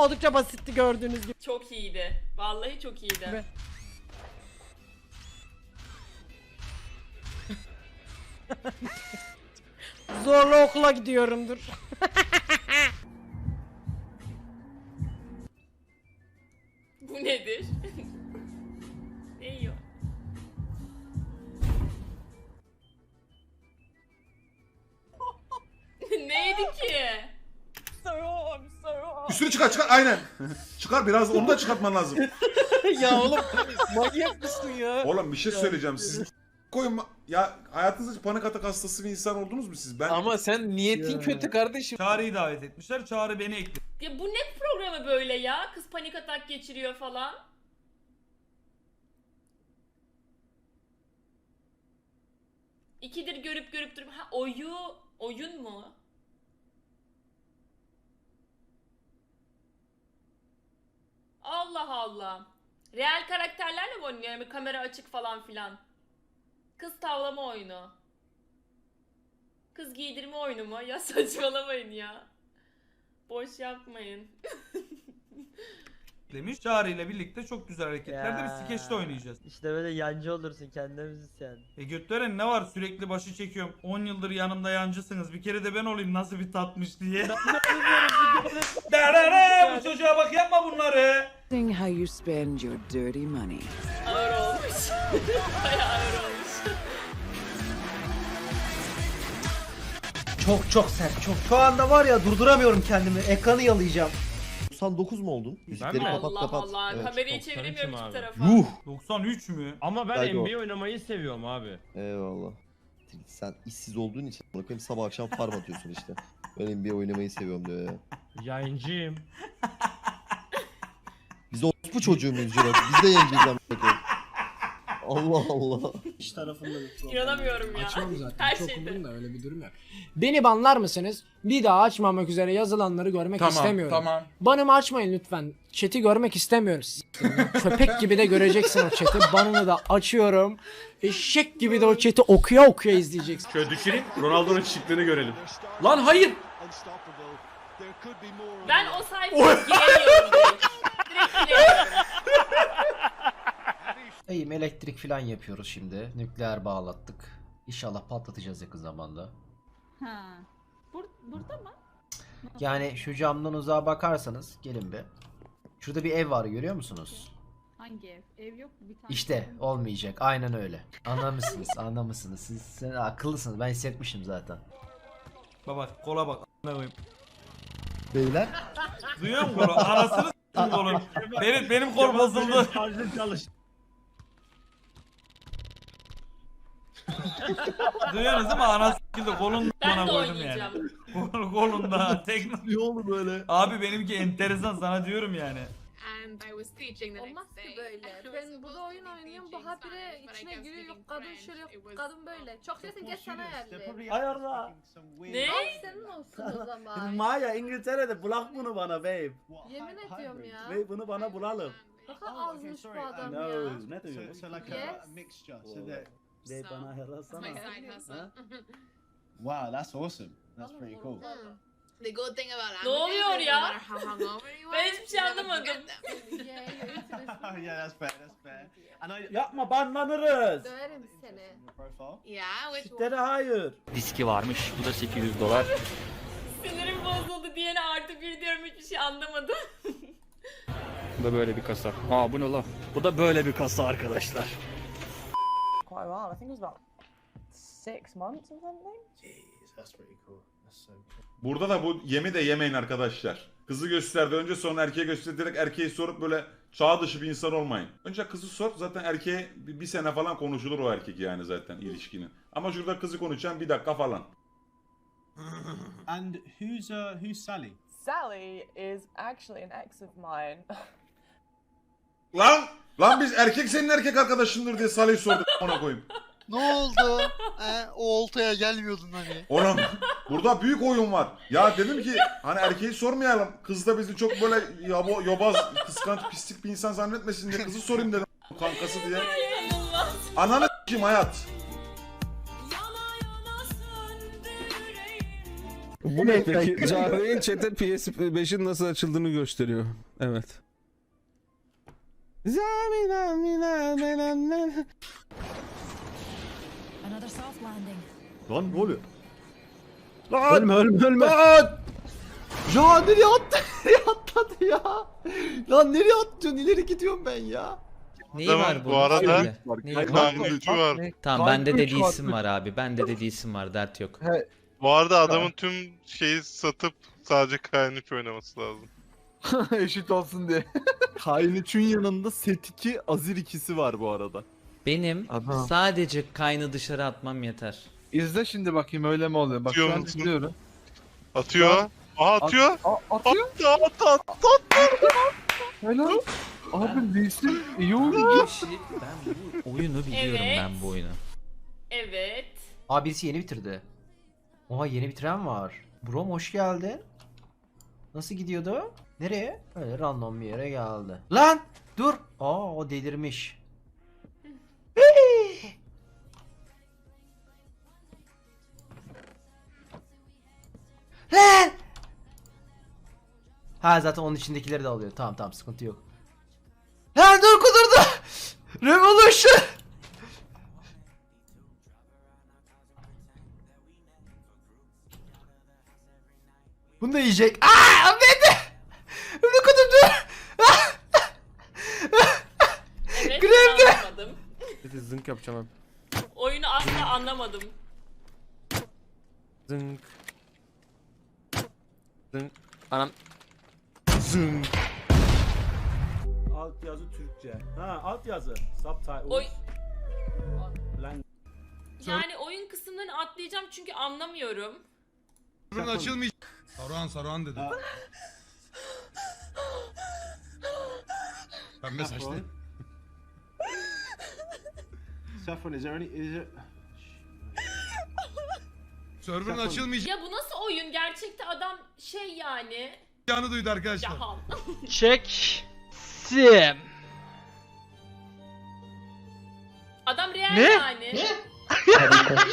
Oldukça basitti gördüğünüz gibi. Çok iyiydi. Vallahi çok iyiydi. Ve- Zorla okula gidiyorumdur. Bu nedir? Neydi ki? Üstünü çıkar çıkar aynen. çıkar biraz onu da çıkartman lazım. ya oğlum manyak mısın ya? Oğlum bir şey söyleyeceğim siz. Koyun ya hayatınızda hiç panik atak hastası bir insan oldunuz mu siz? Ben Ama sen niyetin Ya. kötü kardeşim. Çağrı'yı davet etmişler. Çağrı beni ekledi. Ya bu ne programı böyle ya? Kız panik atak geçiriyor falan. İkidir görüp görüp durup ha oyu oyun mu? Allah Allah. Real karakterlerle mi oynuyor? Yani kamera açık falan filan. Kız tavlama oyunu. Kız giydirme oyunu mu? Ya saçmalamayın ya. Boş yapmayın. demiş. Çağrı ile birlikte çok güzel hareketlerde bir skeçte oynayacağız. İşte böyle yancı olursun kendine müzisyen. E götleren ne var sürekli başı çekiyorum. 10 yıldır yanımda yancısınız. Bir kere de ben olayım nasıl bir tatmış diye. Derere bu çocuğa bak yapma bunları. Seeing how you spend your dirty money. Ağır olmuş. Bayağı ağır olmuş. Çok çok sert çok. Şu anda var ya durduramıyorum kendimi. Ekranı yalayacağım. 99 mu oldun? Müzikleri kapat Allah kapat. Allah. Evet. Kamerayı 93'üm çeviremiyorum iki abi. tarafa. Yuh. 93 mü? Ama ben Belki o. NBA oynamayı seviyorum abi. Eyvallah. Sen işsiz olduğun için bakayım sabah akşam farm atıyorsun işte. Ben NBA oynamayı seviyorum diyor ya. Yayıncıyım. Biz orospu çocuğu muyuz Cirat? Biz de yeneceğiz amına. Allah Allah. İş tarafında bir problem. İnanamıyorum ya. Açmam zaten. Her Çok şeyde. umurumda öyle bir durum yok. Beni banlar mısınız? Bir daha açmamak üzere yazılanları görmek istemiyorum. tamam. Banımı açmayın lütfen. Chat'i görmek istemiyorum sizi. Köpek gibi de göreceksin o chat'i. Banını da açıyorum. Eşek gibi de o chat'i okuya okuya izleyeceksin. Şöyle düşüreyim. Ronaldo'nun şıklığını görelim. Lan hayır. Ben o sayfaya giremiyorum. Direkt Eğim elektrik falan yapıyoruz şimdi. Nükleer bağlattık. İnşallah patlatacağız yakın zamanda. Ha. Bur burada mı? Yani şu camdan uzağa bakarsanız gelin bir. Şurada bir ev var görüyor musunuz? Hangi ev? Ev yok? Bir tane. İşte olmayacak. Aynen öyle. Anlamışsınız, anlamışsınız. Siz, siz akıllısınız. Ben hissetmişim zaten. Baba kola bak. a**ına koyayım. Beyler. Duyuyor musun kolu? Anasını s**tim kolun. Benim, benim kol bozuldu. Şarjım çalış. Duyuyorsunuz değil mi? Anası s**tildi kolun Ben bana de koydum oynayacağım. yani. Kol, kolunda. Tekno. Ne oldu böyle? Abi benimki enteresan sana diyorum yani. Olmaz ki böyle. Ben burada oyun oynuyorum. Bu habire içine giriyor. Yok kadın şöyle yok kadın böyle. Çok sesin geç sana geldi. Hayırlı. Ne? Senin olsun o zaman. Maya İngiltere'de bulak bunu bana babe. Yemin ediyorum ya. Babe bunu bana bulalım. Ne kadar azmış bu adam No, ya. ne diyorsun? Yes. Babe bana ayarlasana. Ha? Wow, that's awesome. That's pretty cool. Hı. Ne oluyor ya? Ben hiçbir şey anlamadım. Yeah, interesting. yeah, that's fair. That's fair. And I Yapma banlanırız. Döverim seni. the profile. Sitlere hayır. Diski varmış. Bu da 800 dolar. Sinirim bozuldu diyene artı bir diyorum hiçbir şey anlamadım. Bu da böyle bir kasa. Aa bu ne la? Bu da böyle bir kasa arkadaşlar. Quite a while. I think it was about six months or something. Burada da bu yemi de yemeyin arkadaşlar. Kızı gösterdi önce sonra erkeğe gösterdi. Direkt erkeği sorup böyle çağ dışı bir insan olmayın. Önce kızı sor zaten erkeğe bir, bir sene falan konuşulur o erkek yani zaten ilişkinin. Ama şurada kızı konuşan bir dakika falan. And who's uh who's Sally? Sally is actually an ex of mine. Lan! Lan biz erkek senin erkek arkadaşındır diye Salih'i sorduk ona koyayım. Ne oldu? o oltaya gelmiyordun hani. Oğlum burada büyük oyun var. Ya dedim ki hani erkeği sormayalım. Kız da bizi çok böyle yabo, yobaz, kıskanç, pislik bir insan zannetmesin diye kızı sorayım dedim. Kankası diye. Ananı s**eyim hayat. Bu ne peki? Cahre'nin chat'e PS5'in nasıl açıldığını gösteriyor. Evet. Zamina mina mina mina. Lan ne oluyor? Ölme ölme ölme. Ya nereye attı? Nereye atladı ya? Lan nereye atıyorsun? İleri gidiyorum ben ya. Neyi var bu arada? Neyi var? var. Tamam bende de isim var abi. Bende de isim var dert yok. Bu arada adamın tüm şeyi satıp sadece Kayan oynaması lazım. Eşit olsun diye. Kayan 3'ün yanında set 2 Azir ikisi var bu arada. Benim Adam. sadece kaynı dışarı atmam yeter. İzle şimdi bakayım öyle mi oluyor? Bak Atıyor şu an musun? izliyorum. Atıyor. Aha atıyor. atıyor. At at at. Helal. Abi değilsin. İyi oldu. Ben bu oyunu biliyorum Evet. ben bu oyunu. Evet. Aa birisi yeni bitirdi. Oha yeni bitiren var. Brom hoş geldin. Nasıl gidiyordu? Nereye? Öyle random bir yere geldi. Lan! Dur! Aa o delirmiş. Lan! Ha zaten onun içindekileri de alıyor. Tamam tamam sıkıntı yok. Lan dur kudurdu! Revolution! Bunu da yiyecek. Aa beni! Bunu kudurdu! Evet Grevde. ben anlamadım. Yapacağım Oyunu asla anlamadım. Zınk. Zınk. Anam. Zınk. Alt yazı Türkçe. Ha alt yazı. Subtitles. Oy. Lan Yani oyun kısımlarını atlayacağım çünkü anlamıyorum. Saruhan Saruhan dedi. Pembe saçlı. Saffron is there any is it Server'ın Saruhan. açılmayacağını Ya bu nasıl oyun? Gerçekte adam şey yani. duydu arkadaşlar. Cahan. Çek. Sim. Adam real Ne? yani.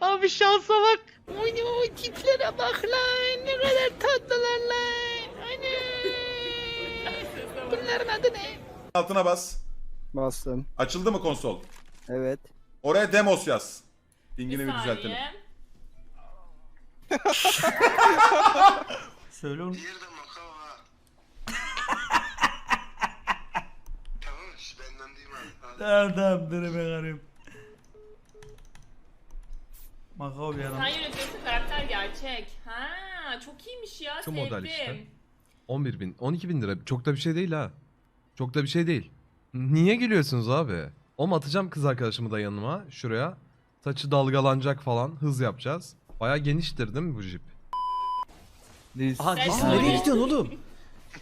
Abi şansa bak. Oy oy tiplere bak lan. Ne kadar tatlılar lan. Ana. Bunların adı ne? Altına bas. Bastım. Açıldı mı konsol? Evet. Oraya demos yaz. Bir Dingini bir düzeltelim. Söyle onu. Tamam tamam dur hemen arıyorum. Makao bir Sen adam. yönetiyorsun karakter gerçek. Ha, çok iyiymiş ya. Şu sevdim. model işte. 11 bin, 12 bin lira. Çok da bir şey değil ha. Çok da bir şey değil. Niye gülüyorsunuz abi? Om atacağım kız arkadaşımı da yanıma şuraya. Saçı dalgalanacak falan. Hız yapacağız. Baya geniştir değil mi bu jip? Aha Sen- Aa, nereye gidiyorsun oğlum?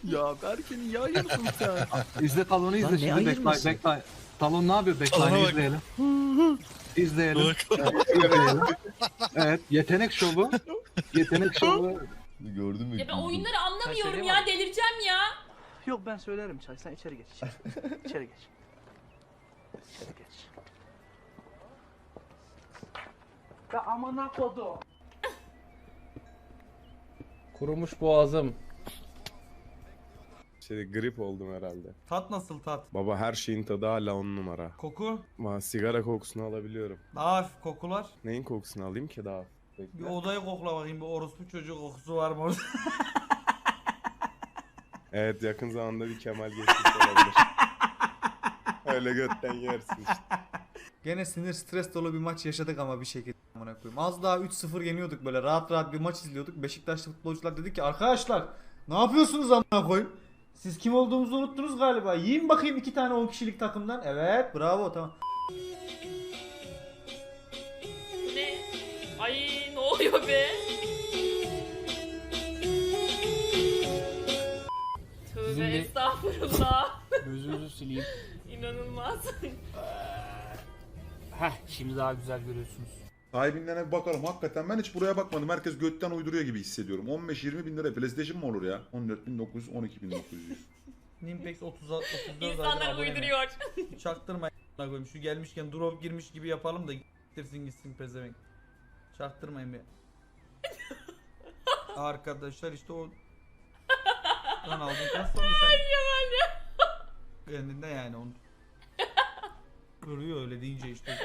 Ya Berke'nin ya yarısın sen. İzle talonu Lan izle ne şimdi ayırması? bekle. Talon ne yapıyor Talona bak. izleyelim. İzleyelim. Evet, izleyelim. Evet yetenek şovu. Yetenek şovu. Gördün mü? Ya ben oyunları anlamıyorum ya delireceğim. Yok ben söylerim çay. Sen içeri geç. içeri. içeri geç. İçeri geç. Ya amına kodu. Kurumuş boğazım. Şey grip oldum herhalde. Tat nasıl tat? Baba her şeyin tadı hala on numara. Koku? Ma sigara kokusunu alabiliyorum. Daha hafif kokular. Neyin kokusunu alayım ki daha? Bir Bekle. odayı kokla bakayım bir orospu çocuğu kokusu var mı orada? Evet yakın zamanda bir Kemal geçmiş olabilir. Öyle götten yersin işte. Gene sinir stres dolu bir maç yaşadık ama bir şekilde amına koyayım. Az daha 3-0 yeniyorduk böyle rahat rahat bir maç izliyorduk. Beşiktaşlı futbolcular dedi ki arkadaşlar ne yapıyorsunuz amına koyayım? Siz kim olduğumuzu unuttunuz galiba. Yiyin bakayım iki tane 10 kişilik takımdan. Evet bravo tamam. Ne? Ay ne oluyor be? Tövbe Bizim de- estağfurullah. Gözünüzü sileyim. İnanılmaz. Heh şimdi daha güzel görüyorsunuz. Sahibinden bir bakalım. Hakikaten ben hiç buraya bakmadım. Herkes götten uyduruyor gibi hissediyorum. 15-20 bin lira PlayStation mı olur ya? 14.900, 12.900. Nimpex 30 34 zaten İnsanlar mi? uyduruyor. Çaktırmayın a**ına koyayım. Şu gelmişken drop girmiş gibi yapalım da gittirsin gitsin pezevenk. Çaktırmayın be. Arkadaşlar işte o Lan aldın kaç sonra sen kendinde yani onu Görüyor öyle deyince işte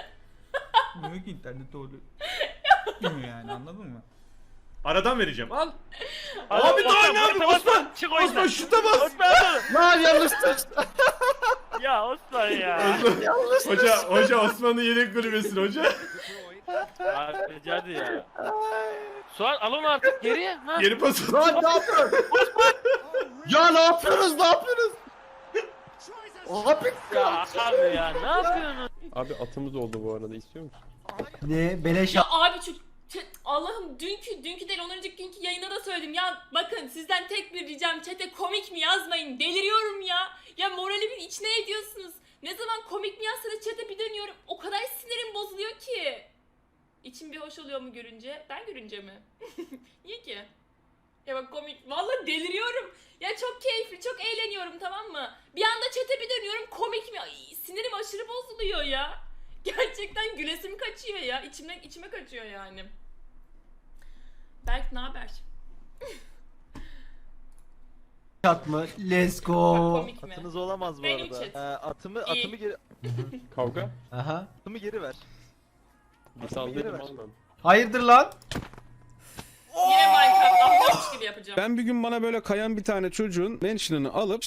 Bilmiyor ki internette öyle yani anladın mı? Aradan vereceğim. Al. Abi daha ne yapayım Osman? Çık Osman şuta bas. Lan yanlış Ya Osman ya. hoca, hoca Osman'ın yedek kulübesine hoca. Abi hadi ya. Suat al onu artık geriye. Ha? Geri pas at. Lan ne yapıyorsun? Ya ne yapıyorsunuz ne yapıyorsunuz? Abi Ya abi ya ne yapıyorsun? Abi atımız oldu bu arada istiyor musun? Ne? Beleş Ya abi şu ç- Allah'ım dünkü dünkü değil ondan önceki günkü yayında da söyledim ya bakın sizden tek bir ricam çete komik mi yazmayın deliriyorum ya ya moralimin içine ediyorsunuz ne zaman komik mi yazsanız çete bir dönüyorum o kadar sinirim bozuluyor ki İçim bir hoş oluyor mu görünce ben görünce mi niye ki ya bak komik vallahi deliriyorum ya çok keyifli çok eğleniyorum tamam mı bir anda çete bir dönüyorum komik mi Ay, sinirim aşırı bozuluyor ya Gerçekten gülesim kaçıyor ya. İçimden içime kaçıyor yani. Berk ne haber? at mı? Let's Bak go. komik mi? Atınız olamaz bu Benim arada. chat. Ee, atımı İyi. atımı geri Kavga? Aha. atımı geri ver. Bir Atımı geri ver. Hayırdır lan? Yine Gibi yapacağım. Ben bir gün bana böyle kayan bir tane çocuğun mention'ını alıp